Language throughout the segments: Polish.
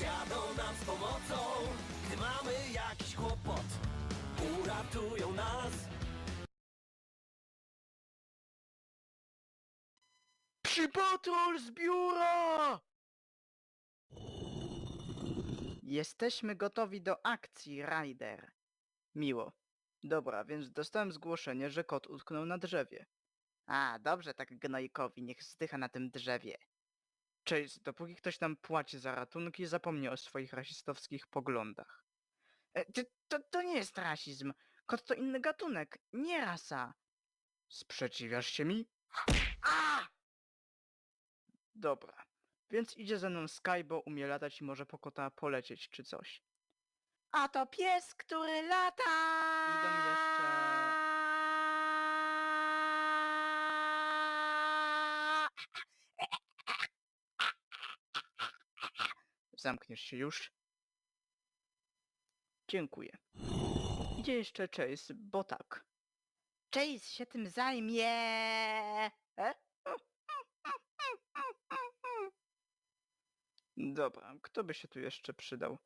jadą nam z pomocą, gdy mamy jakiś kłopot. Uratują nas. Psi patrol z biura! Jesteśmy gotowi do akcji, Ryder. Miło. Dobra, więc dostałem zgłoszenie, że kot utknął na drzewie. A, dobrze tak gnojkowi, niech zdycha na tym drzewie. Chase, dopóki ktoś tam płaci za ratunki, zapomnij o swoich rasistowskich poglądach. E, to, to nie jest rasizm. Kot to inny gatunek, nie rasa. Sprzeciwiasz się mi? A! Dobra. Więc idzie ze mną Sky, bo umie latać i może po kota polecieć czy coś. A to pies, który lata! Idą jeszcze... Zamkniesz się już? Dziękuję. Idzie jeszcze Chase, bo tak. Chase się tym zajmie! E? Dobra, kto by się tu jeszcze przydał?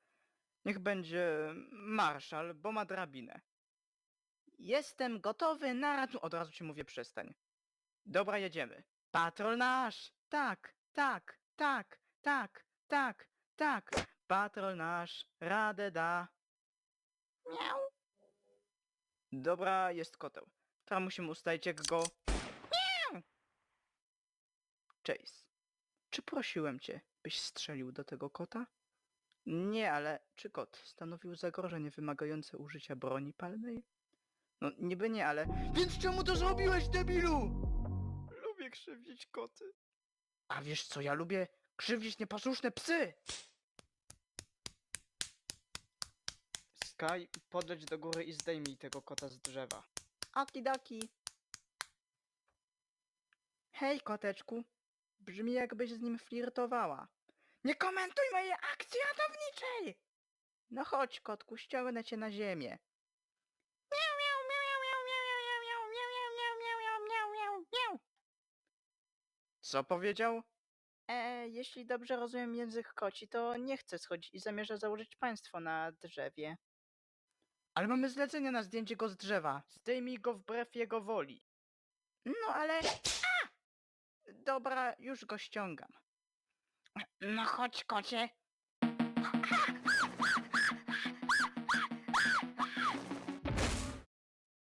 Niech będzie Marszal, bo ma drabinę. Jestem gotowy na ratu... Od razu ci mówię przestań. Dobra, jedziemy. Patrol nasz! Tak, tak, tak, tak, tak, tak. Patrol nasz, radę da. Miau. Dobra, jest koteł. Teraz musimy ustalić jak go... Miau. Chase, czy prosiłem cię, byś strzelił do tego kota? Nie, ale czy kot stanowił zagrożenie wymagające użycia broni palnej? No niby nie, ale... Więc czemu to zrobiłeś, debilu? Lubię krzywdzić koty. A wiesz co ja lubię? krzywdzić nieposłuszne psy! Sky, podleć do góry i zdejmij tego kota z drzewa. Okidaki. Hej, koteczku. Brzmi jakbyś z nim flirtowała. Nie komentuj mojej akcji ratowniczej! No chodź, kotku, ściągnę cię na ziemię. Co powiedział? E, jeśli dobrze rozumiem język koci, to nie chce schodzić i zamierza założyć państwo na drzewie. Ale mamy zlecenie na zdjęcie go z drzewa. Zdejmij go wbrew jego woli. No ale... A! Dobra, już go ściągam. No chodź, kocie.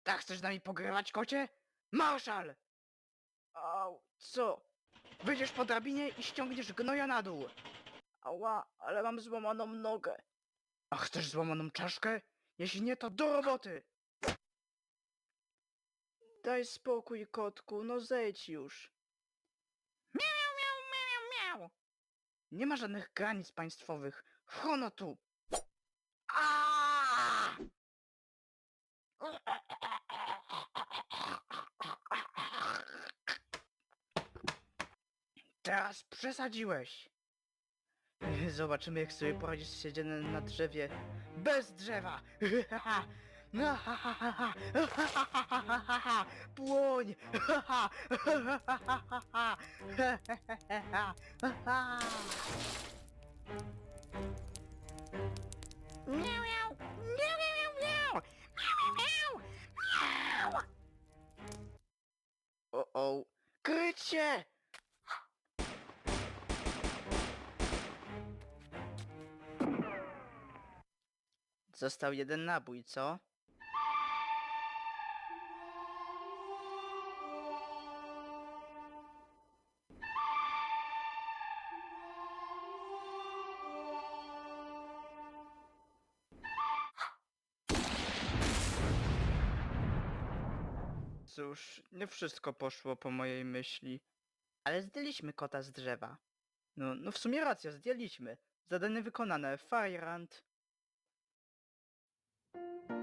Tak chcesz z nami pogrywać, kocie? Marszal! Au, co? Wyjdziesz po drabinie i ściągniesz gnoja na dół. Ała, ale mam złamaną nogę. A chcesz złamaną czaszkę? Jeśli nie, to do roboty! Daj spokój, kotku, no zejdź już. Miau, miau, miau, miau. Nie ma żadnych granic państwowych. Hono tu! Teraz przesadziłeś! Zobaczymy, jak sobie poradzisz z siedzeniem na drzewie bez drzewa! Płoń! Miau, miau! Miau, miau, miau, miau! Miau, miau, miau! O, o! Kryć się! Został jeden nabój, co? Cóż, nie wszystko poszło po mojej myśli. Ale zdjęliśmy kota z drzewa. No, no w sumie racja, zdjęliśmy. Zadanie wykonane. Firehand. Thank you.